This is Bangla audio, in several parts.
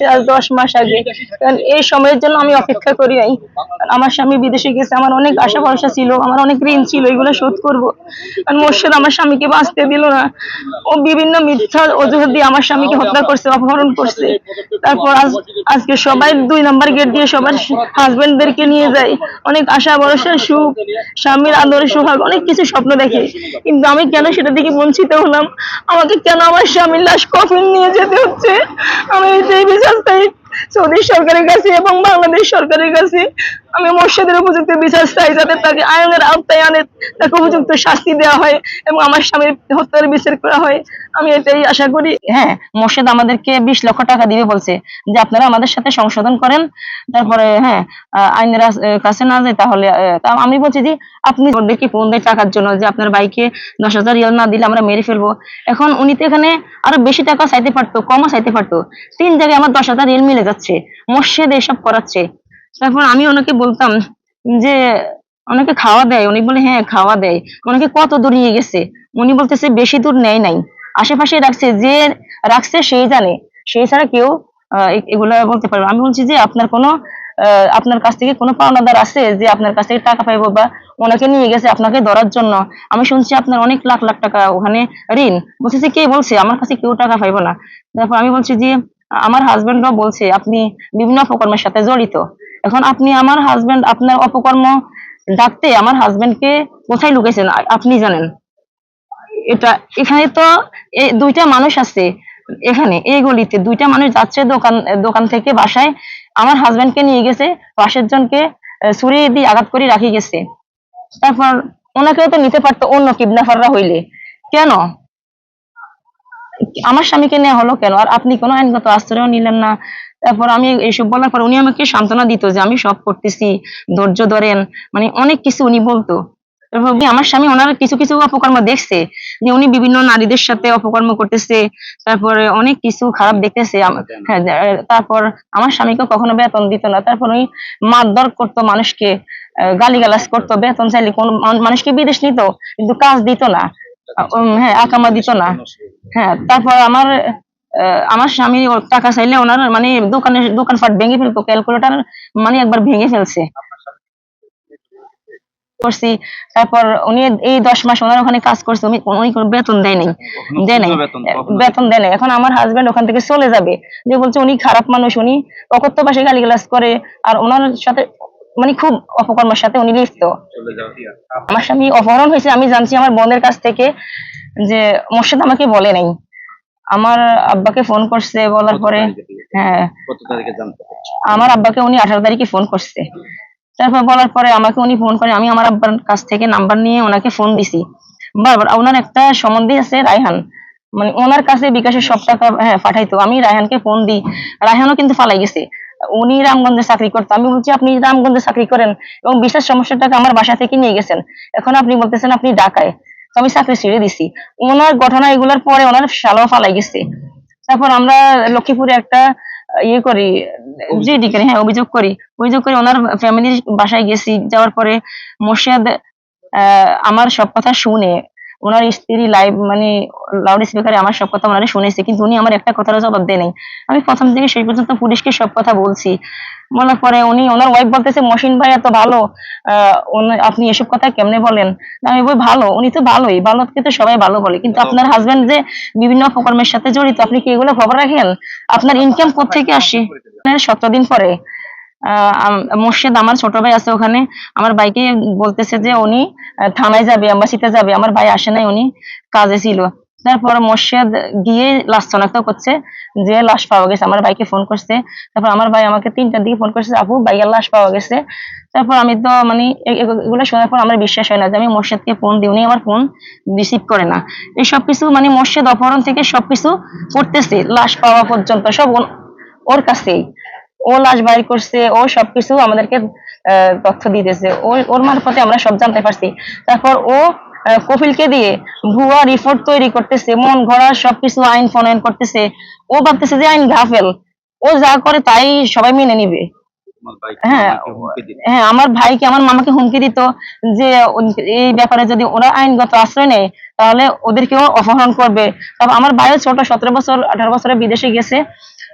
আজ দশ মাস আগে। কারণ এই সময়ের জন্য আমি অপেক্ষা করি নাই। আমার স্বামী বিদেশে গেছে, আমার অনেক আশা ভরসা ছিল, আমার অনেক ঋণ ছিল, এগুলো শোধ করব। আর মোর্শেদ আমার স্বামীকে বাঁচতে দিল না। ও বিভিন্ন মিথ্যা অজুহাত দিয়ে আমার স্বামীকে হত্যা করছে, অপহরণ করছে। তারপর আজ, আজকে সবাই দুই নাম্বার গেট দিয়ে সবার হাজবেন্ডদেরকে নিয়ে যায়। অনেক আশা ভরসা, সুখ, স্বামীর আদরে সোহাগ, অনেক কিছু স্বপ্ন দেখে। কিন্তু আমি কেন সেটা থেকে বঞ্চিত হলাম? আমাকে কেন আমার স্বামীর লাশ কফিন নিয়ে যেতে হচ্ছে? সেই সৌদি সরকারের কাছে এবং বাংলাদেশ সরকারের কাছে আমি মোর্শেদের উপযুক্ত বিচার চাই যাতে তাকে আইনের আওতায় আনে, তাকে উপযুক্ত শাস্তি দেওয়া হয় এবং আমার স্বামীর হত্যার বিচার করা হয়। আমি এটাই আশা করি। হ্যাঁ মোর্শেদ আমাদেরকে বিশ লক্ষ টাকা দিবে বলছে যে আপনারা আমাদের সাথে সংশোধন করেন। তারপরে হ্যাঁ আইনের কাছে না যায় তাহলে আমি বলছি যে আপনি ফোন দেয় টাকার জন্য যে আপনার বাইকে দশ হাজার রিয়াল না দিলে আমরা মেরে ফেলব। এখন উনি তো এখানে আরও বেশি টাকা চাইতে পারতো, কমও চাইতে পারতো। তিন জায়গায় আমার দশ হাজার রিয়াল মিলে যাচ্ছে। মোর্শেদ এসব করাচ্ছে। তারপর আমি ওনাকে বলতাম যে অনেকে খাওয়া দেয়। উনি বলে হ্যাঁ খাওয়া দেয়। অনেকে কত দূর নিয়ে গেছে? উনি বলতেছে, বেশি দূর নেয় নাই। আশেপাশে রাখছে, যে রাখছে সেই জানে। সেই ছাড়া কেউ এগুলা বলতে পারবে আমি বলছি যে, আপনার কোনো আপনার কাছ থেকে কোনো পাওনাদার আছে যে আপনার কাছ থেকে টাকা পাইবো বা ওনাকে নিয়ে গেছে আপনাকে ধরার জন্য? আমি শুনছি আপনার অনেক লাখ লাখ টাকা ওখানে ঋণ। বলছি যে, কে বলছে? আমার কাছে কেউ টাকা পাইবো না। তারপর আমি বলছি যে, আমার হাজবেন্ডও বলছে, আপনি বিভিন্ন অপকর্মের সাথে জড়িত। এখন আপনি আমার হাজবেন্ড আপনার অপকর্ম ডাকতে আমার হাজবেন্ডকে কোথায় লুকেছেন আপনি জানেন। এটা, এখানে তো এই দুইটা মানুষ আছে এখানে, এই গলিতে। দুইটা মানুষ যাচ্ছে দোকান দোকান থেকে বাসায়। আমার হাজবেন্ডকে নিয়ে গেছে, পাশের জনকে ছুরি দিয়ে আঘাত করে রাখি গেছে। তারপর ওনাকেও তো নিতে পারতো অন্য কিডন্যাপাররা হইলে। কেন? আমার স্বামীকে নেওয়া হলো কেন? আর আপনি কোনো আইনগত আশ্রয় নিলেন না। তারপর আমি এইসব বলার পর উনি আমাকে সান্ত্বনা দিত যে আমি সব করতেছি ধৈর্য ধরেন মানে অনেক কিছু উনি বলতো। আমার স্বামী ওনার কিছু কিছু অপকর্ম দেখছে যে উনি বিভিন্ন নারীদের সাথে অপকর্ম করতেছে তারপরে অনেক কিছু খারাপ দেখতেছে আম- হ্যাঁ তারপর আমার স্বামীকে কখনো বেতন দিত না। তারপর উনি মারধর করতো মানুষকে গালি গালাজ করতো বেতন চাইলে কোন মানুষকে বিদেশ নিত কিন্তু কাজ দিত না। উম, হ্যাঁ আকামা দিত না। হ্যাঁ তারপর আমার আমার স্বামী টাকা চাইলে ওনার মানে দোকানের দোকানপাট ভেঙে ফেলতো ক্যালকুলেটার মানে একবার ভেঙে ফেলছে। করছি তারপর উনি এই দশ মাস ওনার ওখানে কাজ করছে উনি উনি কোনো বেতন দেয় নাই। দেয় নাই। বেতন দেয় নাই। এখন আমার হাজবেন্ড ওখান থেকে চলে যাবে। যে বলছে উনি খারাপ মানুষ উনি অকথ্য পাশে গালিগালাজ করে আর ওনার সাথে মানে খুব অপকর্মের সাথে উনি লিপ্ত। আমার স্বামী অপহরণ হয়েছে আমি জানছি আমার বোনের কাছ থেকে যে মোর্শেদ আমাকে বলে নাই। আমার আব্বাকে ফোন করছে বলার পরে হ্যাঁ। আমার আব্বাকে উনি আঠারো তারিখে ফোন করছে। তারপর বলার পরে আমাকে উনি ফোন করে আমি আমার আব্বার কাছ থেকে নাম্বার নিয়ে ওনাকে ফোন দিছি। বারবার ওনার একটা সম্বন্ধী আছে রায়হান। মানে ওনার কাছে বিকাশের সব টাকা হ্যাঁ পাঠাইতো। আমি রায়হানকে ফোন দিই। রায়হানও কিন্তু ফালাই গেছে। উনি রামগঞ্জে চাকরি করতো। আমি বলছি আপনি রামগঞ্জে চাকরি করেন এবং বিশেষ সমস্যার টাকা আমার বাসা থেকে নিয়ে গেছেন। এখন আপনি বলতেছেন আপনি ঢাকায়। তো আমি চাকরি ছেড়ে দিছি। ওনার ঘটনা এগুলোর পরে ওনার শালাও ফালাই গেছে। তারপর আমরা লক্ষ্মীপুরে একটা ইয়ে করি জিডি করি হ্যাঁ অভিযোগ করি। অভিযোগ করে ওনার ফ্যামিলির বাসায় গেছি যাওয়ার পরে মোর্শেদ আমার সব কথা শুনে ওনার স্ত্রী লাইভ মানে লাউড স্পিকারে আমার সব কথা ওনারে শুনেছে কিন্তু উনি আমার একটা কথারও জবাব দেয় নাই। আমি প্রথম থেকে সেই পর্যন্ত পুলিশকে সব কথা বলছি। বলার পরে উনি ওনার ওয়াইফ বলতেছে মসিন ভাই এত ভালো। আপনি এসব কথা কেমনে বলেন? আমি বই ভালো উনি তো ভালোই। ভালোকে তো সবাই ভালো বলে। কিন্তু আপনার হাজবেন্ড যে বিভিন্ন অপকর্মের সাথে জড়িত আপনি কি এগুলো খবর রাখেন? আপনার ইনকাম থেকে আসে? সতেরো দিন পরে। মোর্শেদ আমার ছোট ভাই আছে ওখানে। আমার ভাইকে বলতেছে যে উনি থানায় যাবে অ্যাম্বাসিতে যাবে। আমার ভাই আসে নাই উনি কাজে ছিল। তারপর মোর্শেদ গিয়ে লাশ শনাক্ত করছে যে, লাশ পাওয়া গেছে। আমার ভাইকে ফোন করছে। তারপর আমার ভাই আমাকে তিনটার দিকে ফোন করছে, আপু ভাইয়ের লাশ পাওয়া গেছে। তারপর আমি তো মানে এগুলো শোনার পর আমার বিশ্বাস হয় না যে, আমি মোর্শেদকে ফোন দিইনি, আমার ফোন রিসিভ করে না। এই সবকিছু মানে মোর্শেদ অপহরণ থেকে সবকিছু করতেছে, লাশ পাওয়া পর্যন্ত সব ওর- কাছেই। ও লাশ বাইর করছে, ও সবকিছু আমাদেরকে তথ্য দিতেছে। ওর মারফতে আমরা সব জানতে পারছি। তারপর ও আহ, কপিলকে দিয়ে ভুয়া রিপোর্ট তৈরি করতেছে মন ঘোরা সবকিছু আইন ফনায়ন করতেছে। ও ভাবতেছে যে আইন ঘাফেল ও যা করে তাই সবাই মেনে নিবে। হ্যাঁ। হ্যাঁ আমার ভাইকে আমার মামাকে হুমকি দিত যে এই ব্যাপারে যদি ওরা আইনগত আশ্রয় নেয় তাহলে ওদেরকেও অপহরণ করবে। তবে আমার ভাইও ছোট সতেরো বছর আঠারো বছরে বিদেশে গেছে।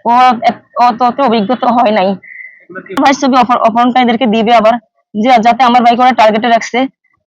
ও অত অভিজ্ঞতা হয় নাই। ভাই ছবি অপহরণকারীদেরকে দিবে আবার যে যাতে আমার বাইক ওরা টার্গেটে রাখছে।